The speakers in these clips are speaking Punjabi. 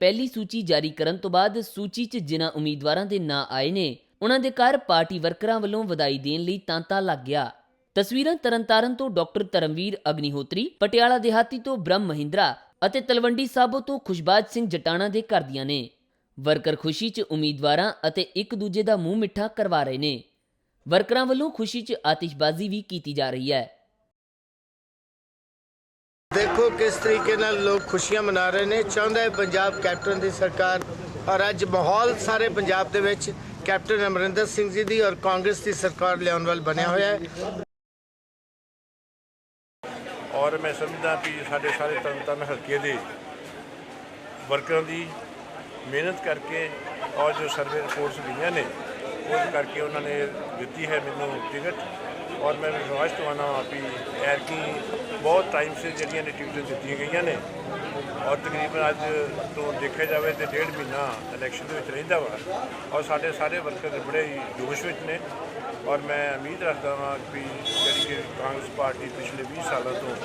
ਪਹਿਲੀ ਸੂਚੀ ਜਾਰੀ ਕਰਨ ਤੋਂ ਬਾਅਦ ਸੂਚੀ 'ਚ ਜਿਨ੍ਹਾਂ ਉਮੀਦਵਾਰਾਂ ਦੇ ਨਾਂ ਆਏ ਨੇ ਉਹਨਾਂ ਦੇ ਘਰ ਪਾਰਟੀ ਵਰਕਰਾਂ ਵੱਲੋਂ ਵਧਾਈ ਦੇਣ ਲਈ ਤਾਂਤਾ ਲੱਗ ਗਿਆ। ਤਸਵੀਰਾਂ ਤਰਨਤਾਰਨ ਤੋਂ ਡਾਕਟਰ ਧਰਮਵੀਰ ਅਗਨੀਹੋਤਰੀ, ਪਟਿਆਲਾ ਦਿਹਾਤੀ ਤੋਂ ਬ੍ਰਹਮ ਮਹਿੰਦਰਾ ਅਤੇ ਤਲਵੰਡੀ ਸਾਬੋ ਤੋਂ ਖੁਸ਼ਬਾਜ ਸਿੰਘ ਜਟਾਣਾ ਦੇ ਘਰ ਦੀਆਂ ਨੇ। ਵਰਕਰ ਖੁਸ਼ੀ 'ਚ ਉਮੀਦਵਾਰਾਂ ਅਤੇ ਇੱਕ ਦੂਜੇ ਦਾ ਮੂੰਹ ਮਿੱਠਾ ਕਰਵਾ ਰਹੇ ਨੇ। ਵਰਕਰਾਂ ਵੱਲੋਂ ਖੁਸ਼ੀ 'ਚ ਆਤਿਸ਼ਬਾਜ਼ੀ ਵੀ ਕੀਤੀ ਜਾ ਰਹੀ ਹੈ। ਦੇਖੋ ਕਿਸ ਤਰੀਕੇ ਨਾਲ ਲੋਕ ਖੁਸ਼ੀਆਂ ਮਨਾ ਰਹੇ ਨੇ। ਚਾਹੁੰਦਾ ਹੈ ਪੰਜਾਬ ਕੈਪਟਨ ਦੀ ਸਰਕਾਰ। ਔਰ ਅੱਜ ਮਾਹੌਲ ਸਾਰੇ ਪੰਜਾਬ ਦੇ ਵਿੱਚ ਕੈਪਟਨ ਅਮਰਿੰਦਰ ਸਿੰਘ ਜੀ ਦੀ ਔਰ ਕਾਂਗਰਸ ਦੀ ਸਰਕਾਰ ਲਿਆਉਣ ਵੱਲ ਬਣਿਆ ਹੋਇਆ ਹੈ। ਔਰ ਮੈਂ ਸਮਝਦਾ ਵੀ ਸਾਡੇ ਸਾਰੇ ਤਰਨਤਾਰਨ ਹਲਕੇ ਦੇ ਵਰਕਰਾਂ ਦੀ ਮਿਹਨਤ ਕਰਕੇ ਔਰ ਜੋ ਸਰਵੇ ਰਿਪੋਰਟਸ ਗਈਆਂ ਨੇ ਉਹ ਕਰਕੇ ਉਹਨਾਂ ਨੇ ਦਿੱਤੀ ਹੈ ਮੈਨੂੰ ਟਿਕਟ। ਔਰ ਮੈਂ ਵਿਸ਼ਵਾਸ ਦਵਾਨਾ ਹਾਂ ਵੀ ਐਰਕੀ ਬਹੁਤ ਟਾਈਮ ਸੇ ਜਿਹੜੀਆਂ ਨੇ ਟਿਕਟਾਂ ਦਿੱਤੀਆਂ ਗਈਆਂ ਨੇ ਔਰ ਤਕਰੀਬਨ ਅੱਜ ਤੋਂ ਦੇਖਿਆ ਜਾਵੇ ਤੇ ਡੇਢ ਮਹੀਨਾ ਇਲੈਕਸ਼ਨ ਦੇ ਵਿੱਚ ਰਹਿੰਦਾ ਵਾ ਔਰ ਸਾਡੇ ਸਾਰੇ ਵਰਕਰ ਬੜੇ ਹੀ ਜੋਸ਼ ਵਿੱਚ ਨੇ ਔਰ ਮੈਂ ਉਮੀਦ ਰੱਖਦਾ ਹਾਂ ਕਿ ਜਿਹੜੀ ਕਿ ਕਾਂਗਰਸ ਪਾਰਟੀ ਪਿਛਲੇ 20 ਸਾਲਾਂ ਤੋਂ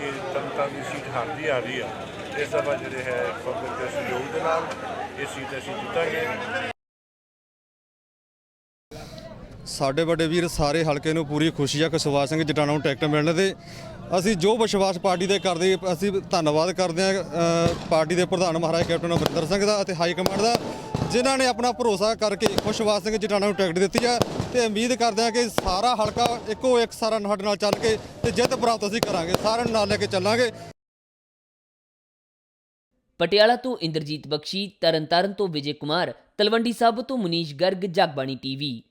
ਇਹ ਤਰਨਤਾਰਨ ਦੀ ਸੀਟ ਹਾਰਦੀ ਆ ਰਹੀ ਆ, ਇਸ ਦਫਾ ਜਿਹੜੇ ਹੈ ਪਬਲਿਕ ਦੇ ਸਹਿਯੋਗ ਦੇ ਨਾਲ ਇਹ ਸੀਟ ਅਸੀਂ ਜਿੱਤਾਂਗੇ। ਸਾਡੇ ਵੱਡੇ ਵੀਰ ਸਾਰੇ ਹਲਕੇ ਨੂੰ ਪੂਰੀ ਖੁਸ਼ੀ ਆ ਕਿ ਸੁਭਾਸ਼ ਸਿੰਘ ਜਟਾਣਾ ਨੂੰ ਟਿਕਟ ਮਿਲਣ ਦੇ। ਅਸੀਂ ਜੋ ਵਿਸ਼ਵਾਸ ਪਾਰਟੀ ਦੇ ਕਰਦੇ, ਅਸੀਂ ਧੰਨਵਾਦ ਕਰਦੇ ਹਾਂ ਪਾਰਟੀ ਦੇ ਪ੍ਰਧਾਨ ਮਹਾਰਾਜ ਕੈਪਟਨ ਅਮਰਿੰਦਰ ਸਿੰਘ ਦਾ ਅਤੇ ਹਾਈ ਕਮਾਂਡ ਦਾ, ਜਿਨ੍ਹਾਂ ਨੇ ਆਪਣਾ ਭਰੋਸਾ ਕਰਕੇ ਖੁਸ਼ਵਾਸ ਸਿੰਘ ਜਟਾਣਾ ਨੂੰ ਟਿਕਟ ਦਿੱਤੀ ਆ ਤੇ ਉਮੀਦ ਕਰਦੇ ਹਾਂ ਕਿ ਸਾਰਾ ਹਲਕਾ ਇੱਕੋ ਇੱਕ ਸਾਰਾ ਸਾਡੇ ਨਾਲ ਚੱਲ ਕੇ ਤੇ ਜਿੱਤ ਪ੍ਰਾਪਤ ਅਸੀਂ ਕਰਾਂਗੇ, ਸਾਰਿਆਂ ਨੂੰ ਨਾਲ ਲੈ ਕੇ ਚੱਲਾਂਗੇ। ਪਟਿਆਲਾ ਤੋਂ ਇੰਦਰਜੀਤ ਬਖਸ਼ੀ, ਤਰਨਤਾਰਨ ਤੋਂ ਵਿਜੇ ਕੁਮਾਰ, ਤਲਵੰਡੀ ਸਾਬੋ ਤੋਂ ਮੁਨੀਸ਼ ਗਰਗ, ਜਗਬਾਣੀ ਟੀਵੀ।